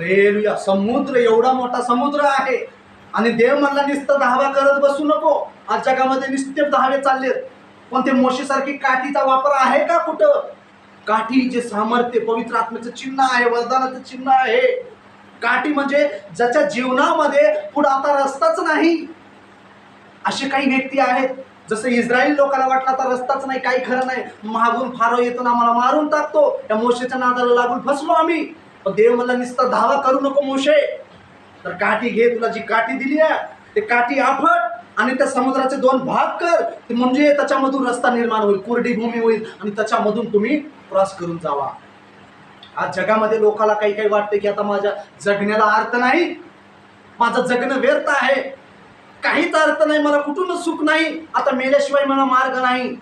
Hallelujah समुद्र एवढा मोठा समुद्र आहे. आणि देव म्हणला नुसतं धावा करत बसू नको. आज जगामध्ये नुसते धावे चाललेत. पण ते मोशीसारखी काठीचा वापर आहे का कुठं? काठी जे सामर्थ्य पवित्र आत्म्याचं चिन्ह आहे वरदानाचं चिन्ह आहे. काठी म्हणजे ज्याच्या जीवनामध्ये पुढे आता रस्ताच नाही. असे काही व्यक्ती आहेत. जसं इस्रायल लोकांना वाटलं आता रस्ताच नाही काही खरं नाही. मागून फारो येतो ना आम्हाला मारून टाकतो. त्या मोशेच्या नादाला लागून फसलो आम्ही. पण देव मला निसता धावा करू नको मोशे. तर काठी घे तुला जी काठी दिली आहे ते काठी आफट आणि त्या समुद्राचे दोन भाग कर. ते म्हणजे त्याच्यामधून रस्ता निर्माण होईल कोरडी भूमी होईल आणि त्याच्यामधून तुम्ही क्रॉस करून जावा. आज जगामध्ये लोकाला काही काही वाटते की आता माझ्या जगण्याला अर्थ नाही. माझं जगणं व्यर्थ आहे. काहीच अर्थ नाही मला कुठूनच सुख नाही. आता मेल्याशिवाय मला मार्ग नाही.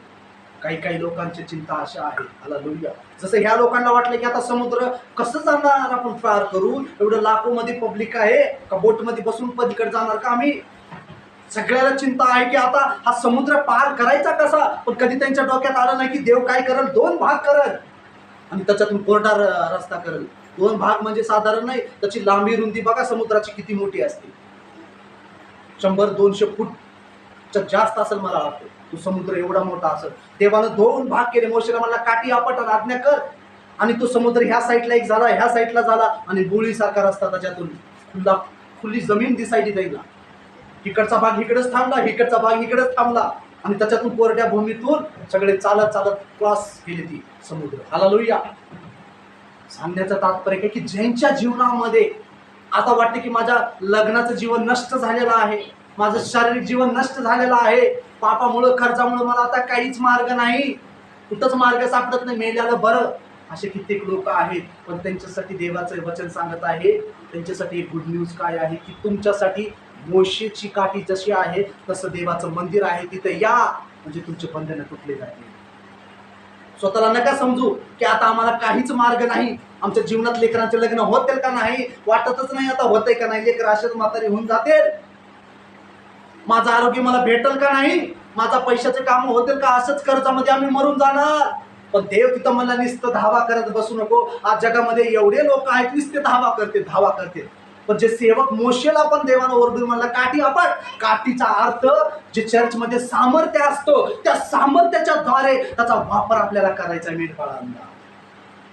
काही काही लोकांची चिंता अशा आहे. आला लोहिया जसं ह्या लोकांना वाटलं की आता समुद्र कसं जाणार आपण पार करू? एवढं लाखो मध्ये पब्लिक आहे का बोटमध्ये बसून पलीकडे जाणार का आम्ही? सगळ्याला चिंता आहे की आता हा समुद्र पार करायचा कसा? पण कधी त्यांच्या डोक्यात आलं नाही की देव काय करल? दोन भाग करल. आणि त्याच्यातून कोरडा रस्ता करल. दोन भाग म्हणजे साधारण नाही त्याची लांबी रुंदी बघा समुद्राची किती मोठी असते. शंभर दोनशे फूटच्या जास्त असेल मला वाटतं. तो समुद्र एवढा मोठा असेल. देवानं दोन भाग केले. मोशेला म्हणला काठी आपट आज्ञा कर. आणि तो समुद्र ह्या साईडला एक झाला ह्या साईडला झाला आणि गोळीसारखा रस्ता त्याच्यातून खुला खुली जमीन दिसायची त्याला. इकडचा भाग इकडेच थांबला इकडचा भाग इकडेच थांबला. आणि त्याच्यातून कोरड्या भूमीतून सगळे चालत चालत क्रॉस केली ती समुद्र. हाला लोहिया सांगण्याचं तात्पर्य काय की ज्यांच्या जीवनामध्ये आता वाटते की माझ्या लग्नाचं जीवन नष्ट झालेलं आहे माझं शारीरिक जीवन नष्ट झालेलं आहे. पापामुळं खर्चामुळं मला आता काहीच मार्ग नाही. कुठंच मार्ग सापडत नाही मेल्याला बरं. असे कित्येक लोक आहेत पण त्यांच्यासाठी देवाचं वचन सांगत आहे. त्यांच्यासाठी एक गुड न्यूज काय आहे की तुमच्यासाठी मोशेची काठी जशी आहे तसं देवाचं मंदिर आहे. तिथे या. म्हणजे तुमचे बंधनं तुटले जातील. स्वतःला नका समजू की आता आम्हाला काहीच मार्ग नाही. आमच्या जीवनात लेकरांचे लग्न होतील का नाही? वाटतच नाही आता होतंय का नाही? लेकर असेच म्हातारी होऊन जातील. माझं आरोग्य मला भेटल का नाही? माझा पैशाचे काम होतील का? असंच कर्जामध्ये आम्ही मरून जाणार. पण देव तिथं मला नुसतं धावा करत बसू नको. आज जगामध्ये एवढे लोक आहेत नुसते धावा करते धावा करते. पण जे सेवक मोशेला पण देवानं ओरडून म्हणला काठी आपण. काठीचा अर्थ जे चर्चमध्ये सामर्थ्य असतो त्या सामर्थ्याच्या द्वारे त्याचा वापर आपल्याला करायचा मेंढपाळांना.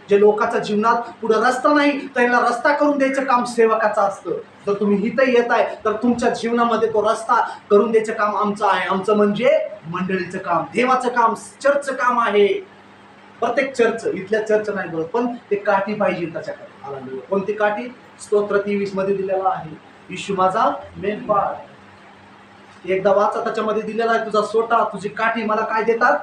जे लोकांच्या जीवनात पुढं रस्ता नाही त्यांना रस्ता करून द्यायचं काम सेवकाचं असतं. जर तुम्ही इथं येत आहे तर तुमच्या जीवनामध्ये तो रस्ता करून द्यायचं काम आमचं आहे. आमचं म्हणजे मंडळीचं काम देवाचं काम चर्चचं काम आहे. प्रत्येक चर्च इथल्या चर्च नाही बोलत पण ते काठी पाहिजे त्याच्याकडे. आला कोणती काठी? स्तोत्र तेवीसमध्ये दिलेला आहे. विश्व माझा मेनपाळ एकदा वाचा त्याच्यामध्ये दिलेला आहे तुझा सोटा तुझी काठी मला काय देतात?